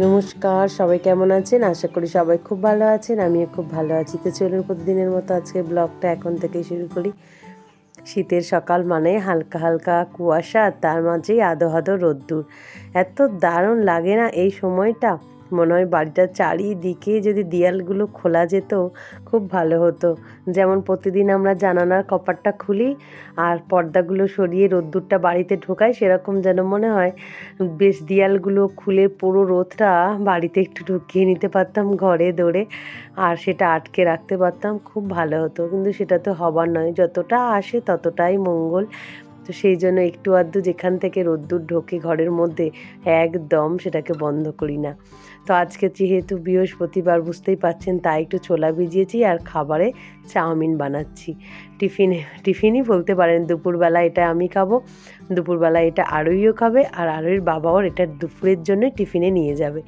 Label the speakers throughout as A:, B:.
A: নমস্কার, সবাই কেমন আছেন? আশা করি সবাই খুব ভালো আছেন, আমিও খুব ভালো আছি। তো চলুন প্রতিদিনের মতো আজকে ব্লগটা এখন থেকে শুরু করি। শীতের সকাল মানে হালকা হালকা কুয়াশা, তার মাঝেই আদো আদো রোদ্দুর। এত দারুণ লাগে না এই সময়টা? মনে হয় বাড়িটার চারিদিকে যদি দেয়ালগুলো খোলা যেত, খুব ভালো হতো। যেমন প্রতিদিন আমরা জানানার কপারটা খুলি আর পর্দাগুলো সরিয়ে রোদ্দুরটা বাড়িতে ঢোকাই, সেরকম যেন মনে হয় বেশ দেয়ালগুলো খুলে পুরো রোদটা বাড়িতে একটু ঢুকিয়ে নিতে পারতাম ঘরে দৌড়ে আর সেটা আটকে রাখতে পারতাম, খুব ভালো হতো। কিন্তু সেটা তো হবার নয়, যতটা আসে ততটাই মঙ্গল। তো সেই জন্য একটু আধটু যেখান থেকে রোদ্দুর ঢোকে ঘরের মধ্যে, একদম সেটাকে বন্ধ করি না। তো আজকে যেহেতু বৃহস্পতিবার, বুঝতেই পারছেন, তাই একটু ছোলা ভিজিয়েছি আর খাবারে চাউমিন বানাচ্ছি। টিফিনে, টিফিনই বলতে পারেন দুপুরবেলা এটা আমি খাব, দুপুরবেলা এটা আরইও খাবে আর আরইর বাবাও এটা দুপুরের জন্য টিফিনে নিয়ে যাবে।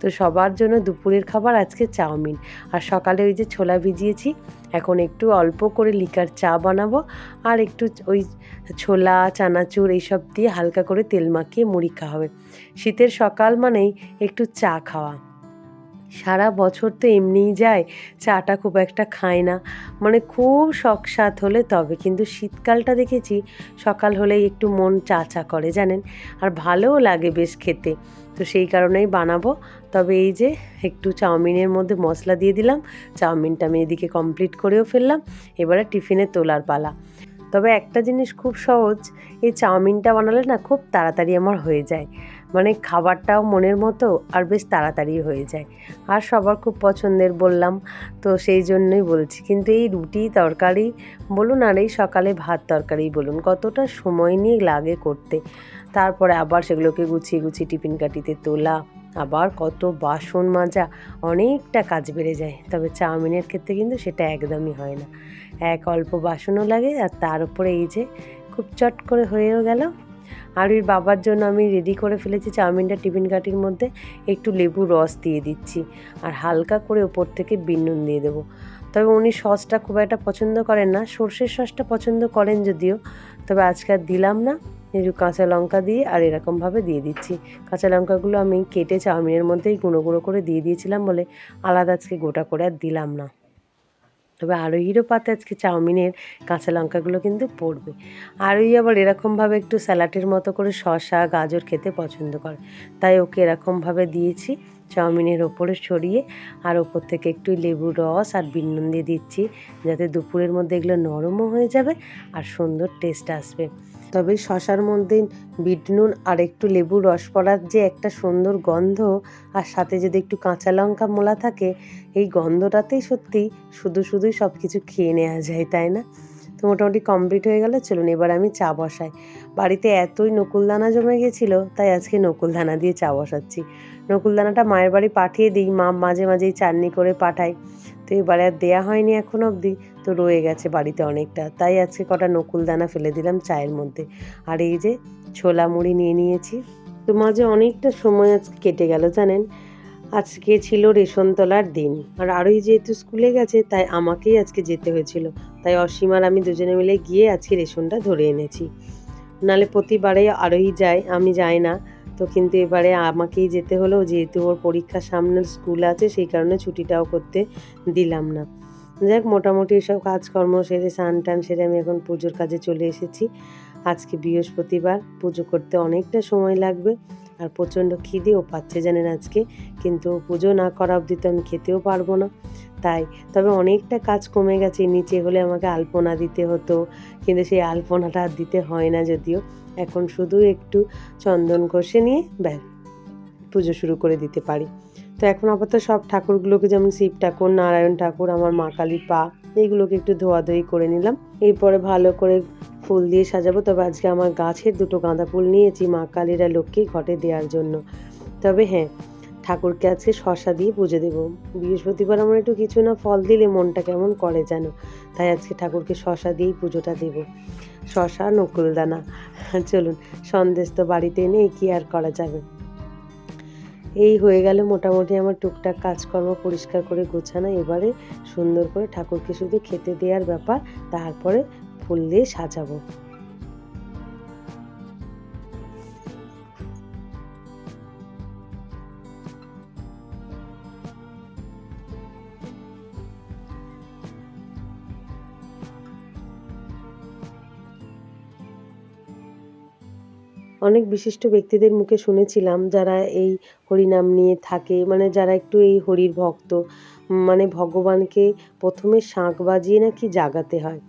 A: তো সবার জন্য দুপুরের খাবার আজকে চাউমিন। আর সকালে ওই যে ছোলা ভিজিয়েছি, এখন একটু অল্প করে লিকার চা বানাবো আর একটু ওই ছোলা চানাচুর এইসব দিয়ে হালকা করে তেল মাখিয়ে মুড়ি খাওয়া হবে। শীতের সকাল মানেই একটু চা খাওয়া। সারা বছর তো এমনিই যায়, চাটা খুব একটা খায় না। মানে খুব শখ সাত হলে তবে, কিন্তু শীতকালটা দেখেছি, সকাল হলেই একটু মন চা চা করে, জানেন? আর ভালোও লাগে বেশ খেতে। তো সেই কারণেই বানাবো। তবে এই যে একটু চাউমিনের মধ্যে মশলা দিয়ে দিলাম, চাউমিনটা আমি এদিকে কমপ্লিট করেও ফেললাম। এবারে টিফিনে তোলার পালা। তবে একটা জিনিস খুব সহজ, এই চাউমিনটা বানালে না খুব তাড়াতাড়ি আমার হয়ে যায়। মানে খাবারটাও মনের মতো আর বেশ তাড়াতাড়ি হয়ে যায়। আর সবার খুব পছন্দের বললাম, তো সেই জন্যই বলছি। কিন্তু এই রুটি তরকারি বলুন আর এই সকালে ভাত তরকারি বলুন, কতটা সময় নিয়ে লাগে করতে। তারপরে আবার সেগুলোকে গুছিয়ে গুছিয়ে টিফিন কাটিতে তোলা আবার কত বাসন মাজা, অনেকটা কাজ বেড়ে যায়। তবে চাউমিনের ক্ষেত্রে কিন্তু সেটা একদমই হয় না। এক অল্প বাসনও লাগে আর তার উপরে এই যে খুব চট করে হয়েও গেল। আর ওই বাবার জন্য আমি রেডি করে ফেলেছি চাউমিনটা টিফিন কাটির মধ্যে। একটু লেবু রস দিয়ে দিচ্ছি আর হালকা করে ওপর থেকে বিনুন দিয়ে দেবো। তবে উনি সসটা খুব একটা পছন্দ করেন না। সর্ষের সসটা পছন্দ করেন যদিও, তবে আজকে দিলাম না। একটু কাঁচা লঙ্কা দিয়ে আর এরকমভাবে দিয়ে দিচ্ছি। কাঁচা লঙ্কাগুলো আমি কেটে চাউমিনের মধ্যেই গুঁড়ো গুঁড়ো করে দিয়ে দিয়েছিলাম বলে আলাদা আজকে গোটা করে আর দিলাম না। তবে আরোহীরও পাতে আজকে চাউমিনের কাঁচা লঙ্কাগুলো কিন্তু পড়বে। আরোহী আবার এরকমভাবে একটু স্যালাডের মতো করে শসা, গাজর খেতে পছন্দ করে। তাই ওকে এরকমভাবে দিয়েছি, চাউমিনের ওপরে ছড়িয়ে আর ওপর থেকে একটু লেবুর রস আর বিনুন দিয়ে দিচ্ছি, যাতে দুপুরের মধ্যে এগুলো নরমও হয়ে যাবে আর সুন্দর টেস্ট আসবে। তবে শশার মধ্যে বিটনুন আর একটু লেবুর রস পড়ার যে একটা সুন্দর গন্ধ আর সাথে যদি একটু কাঁচা লঙ্কা মোলা থাকে, এই গন্ধটাতেই সত্যি শুধু শুধুই সব কিছু খেয়ে নেওয়া যায়, তাই না? তো মোটামুটি কমপ্লিট হয়ে গেল, চলুন এবার আমি চা বসাই। বাড়িতে এতই নকুলদানা জমে গেছিল, তাই আজকে নকুলদানা দিয়ে চা বসাচ্ছি। নকুলদানাটা মায়ের বাড়ি পাঠিয়ে দিই, মা মাঝে মাঝেই চাটনি করে পাঠায়। তো এবারে আর দেওয়া হয়নি এখন অবধি, তো রয়ে গেছে বাড়িতে অনেকটা। তাই আজকে কটা নকুলদানা ফেলে দিলাম চায়ের মধ্যে। আর এই যে ছোলা মুড়ি নিয়ে নিয়েছি। তো মাঝে অনেকটা সময় আজকে কেটে গেল, জানেন? আজকে ছিল রেশন তোলার দিন। আর আরোই যেহেতু স্কুলে গেছে, তাই আমাকেই আজকে যেতে হয়েছিল। তাই অসীম আর আমি দুজনে মিলে গিয়ে আজকে রেশনটা ধরে এনেছি। নালে প্রতিবারে আরোই যায়, আমি যাই না। তো কিন্তু এবারে আমাকেই যেতে হলো। যেহেতু ওর পরীক্ষার সামনের স্কুল আছে, সেই কারণে ছুটিটাও করতে দিলাম না। যাক, মোটামুটি সব কাজকর্ম সেরে, স্নান টান সেরে আমি এখন পুজোর কাজে চলে এসেছি। আজকে বৃহস্পতিবার, পুজো করতে অনেকটা সময় লাগবে। আর প্রচণ্ড খিদেও পাচ্ছে জানেন আজকে। কিন্তু পুজো না করা অবধি তো আমি খেতেও পারব না। তাই, তবে অনেকটা কাজ কমে গেছে। নিচে হলে আমাকে আলপনা দিতে হতো, কিন্তু সেই আলপনাটা আর দিতে হয় না যদিও। এখন শুধু একটু চন্দন কষে নিয়ে ব্যাস, পুজো শুরু করে দিতে পারি। তো এখন আপাতত সব ঠাকুরগুলোকে যেমন শিব ঠাকুর, নারায়ণ ঠাকুর, আমার মা কালী পা এইগুলোকে একটু ধোয়াধুয়ি করে নিলাম। এরপরে ভালো করে ফুল দিয়ে সাজাবো। তবে আজকে আমার গাছের দুটো গাঁদা ফুল নিয়েছি মা কালীরা লক্ষ্মী ঘটে দেওয়ার জন্য। তবে হ্যাঁ ঠাকুরকে আজকে শশা দিয়ে পুজো দেবো। বৃহস্পতিবার আমার একটু কিছু না ফল দিলে মনটা কেমন করে যেন তাই আজকে ঠাকুরকে শশা দিয়েই পুজোটা দেব। শশা, নকুলদানা। চলুন, সন্দেশ তো বাড়িতে নেই, কি আর করা যাবে? এই হয়ে গেল মোটামুটি আমার টুকটাক কাজকর্ম পরিষ্কার করে গোছানো, এবারে সুন্দর করে ঠাকুরকে শুধু খেতে দেওয়ার ব্যাপার, তারপরে ফুল দিয়ে সাজাবো। অনেক বিশিষ্ট ব্যক্তিদের মুখে শুনেছিলাম যারা এই হরিনাম নিয়ে থাকে মানে যারা একটু এই হরির ভক্ত মানে ভগবানকে প্রথমে শাঁখ বাজিয়ে নাকি জাগাতে হয়।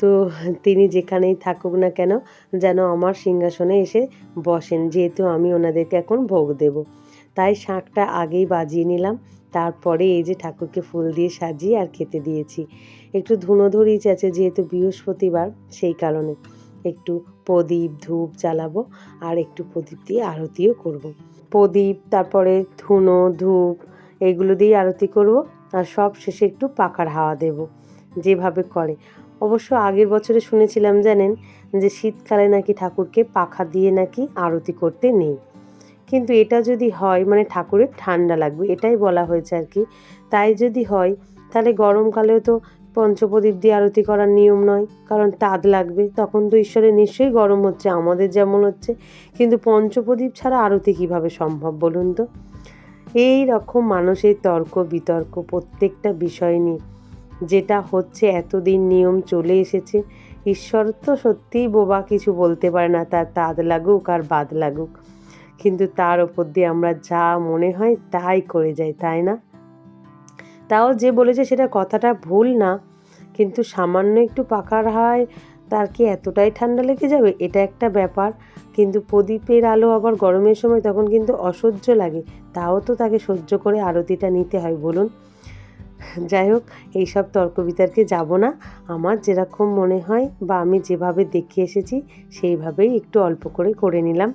A: তো তিনি যেখানেই থাকুক না কেন যেন আমার সিংহাসনে এসে বসেন, যেহেতু আমি ওনাদেরকে এখন ভোগ দেব। তাই শাঁখটা আগেই বাজিয়ে নিলাম, তারপরে এই যে ঠাকুরকে ফুল দিয়ে সাজিয়ে আর খেতে দিয়েছি। একটু ধুনো আছে যেহেতু বৃহস্পতিবার সেই কারণে। একটু প্রদীপ, ধূপ জ্বালাবো আর একটু প্রদীপ দিয়ে আরতিও করব। প্রদীপ, তারপরে ধুনো, ধূপ, এগুলো দিয়ে আরতি করব আর সব শেষে একটু পাখার হাওয়া দেব, যেভাবে করে। অবশ্য আগের বছরে শুনেছিলাম জানেন যে শীতকালে নাকি ঠাকুরকে পাখা দিয়ে নাকি আরতি করতে নেই। কিন্তু এটা যদি হয় মানে ঠাকুরের ঠান্ডা লাগবে, এটাই বলা হয়েছে আর কি। তাই যদি হয়, তাহলে গরমকালেও তো পঞ্চপ্রদীপ দিয়ে আরতি করার নিয়ম নয়, কারণ তাদ লাগবে। তখন তো ঈশ্বরের নিশ্চয়ই গরম হচ্ছে, আমাদের যেমন হচ্ছে। কিন্তু পঞ্চপ্রদীপ ছাড়া আরতি কীভাবে সম্ভব বলুন তো? এই রকম মানুষের তর্ক বিতর্ক প্রত্যেকটা বিষয় নিয়ে। যেটা হচ্ছে, এতদিন নিয়ম চলে এসেছে। ঈশ্বর তো সত্যিই বোবা, কিছু বলতে পারে না, তার তাদ লাগুক আর বাদ লাগুক। কিন্তু তার ওপর দিয়ে আমরা যা মনে হয় তাই করে যাই, তাই না? তাও যে বলেছে সেটা কথাটা ভুল না, কিন্তু সামান্য একটু পাকার হয় তার কি এতটাই ঠান্ডা লেগে যাবে? এটা একটা ব্যাপার। কিন্তু প্রদীপের আলো আবার গরমের সময় তখন কিন্তু অসহ্য লাগে। তাও তো তাকে সহ্য করে আরতিটা নিতে হয়, বলুন। যাই হোক, এইসব তর্ক বিতর্কে যাব না। আমার যেরকম মনে হয় বা আমি যেভাবে দেখে এসেছি, সেইভাবেই একটু অল্প করে করে নিলাম।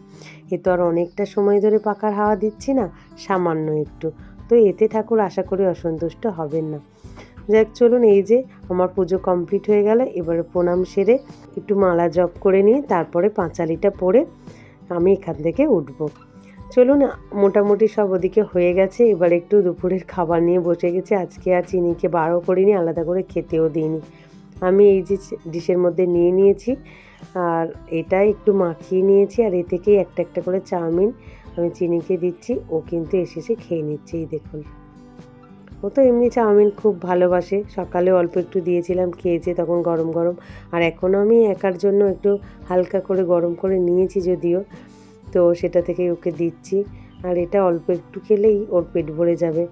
A: এ তো আর অনেকটা সময় ধরে পাকার হাওয়া দিচ্ছি না, সামান্য একটু। তো এতে ঠাকুর আশা করি অসন্তুষ্ট হবেন না। যাক, চলুন এই যে আমার পুজো কমপ্লিট হয়ে গেল, এবারে প্রণাম সেরে একটু মালা জপ করে নিয়ে তারপরে পাঁচালিটা পরে আমি এখান থেকে উঠবো। চলুন, মোটামুটি সব ওদিকে হয়ে গেছে, এবার একটু দুপুরের খাবার নিয়ে বসে গেছে। আজকে আর চিনিকে বারো করিনি, আলাদা করে খেতেও দিইনি। আমি এই যে ডিশের মধ্যে নিয়ে নিয়েছি, আর এটা একটু মাখিয়ে নিয়েছি, আর এ থেকেই একটা একটা করে চাউমিন আমি চিনিকে দিচ্ছি, ও কিন্তু এসেছে খেয়ে নিচ্ছে এই দেখুন। ও তো এমনি চাউমিন খুব ভালোবাসে, সকালে অল্প একটু দিয়েছিলাম, খেয়েছে তখন গরম গরম। আর এখনও আমি একার জন্য একটু হালকা করে গরম করে নিয়েছি যদিও, তো সেটা থেকে ওকে দিচ্ছি। আর এটা অল্প একটু খেলেই ওর পেট ভরে যাবে।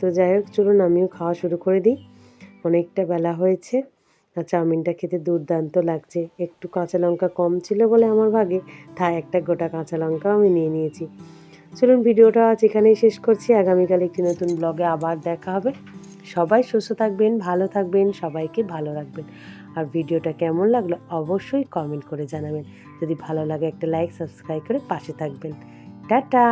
A: তো যাই হোক, চলুন আমিও খাওয়া শুরু করে দিই। অনেকটা বেলা হয়েছে। চাউমিনটা খেতে দুর্দান্ত লাগছে। একটু কাঁচা লঙ্কা কম ছিল বলে আমার ভাগে, তাই একটা গোটা কাঁচা লঙ্কাও আমি নিয়ে নিয়েছি। চলুন ভিডিওটা আজ এখানেই শেষ করছি। আগামীকাল একটি নতুন ব্লগে আবার দেখা হবে। সবাই সুস্থ থাকবেন, ভালো থাকবেন, সবাইকে ভালো রাখবেন। আর ভিডিওটা কেমন লাগল অবশ্যই কমেন্ট করে জানাবেন। যদি ভালো লাগে একটা লাইক, সাবস্ক্রাইব করে পাশে থাকবেন। টাটা!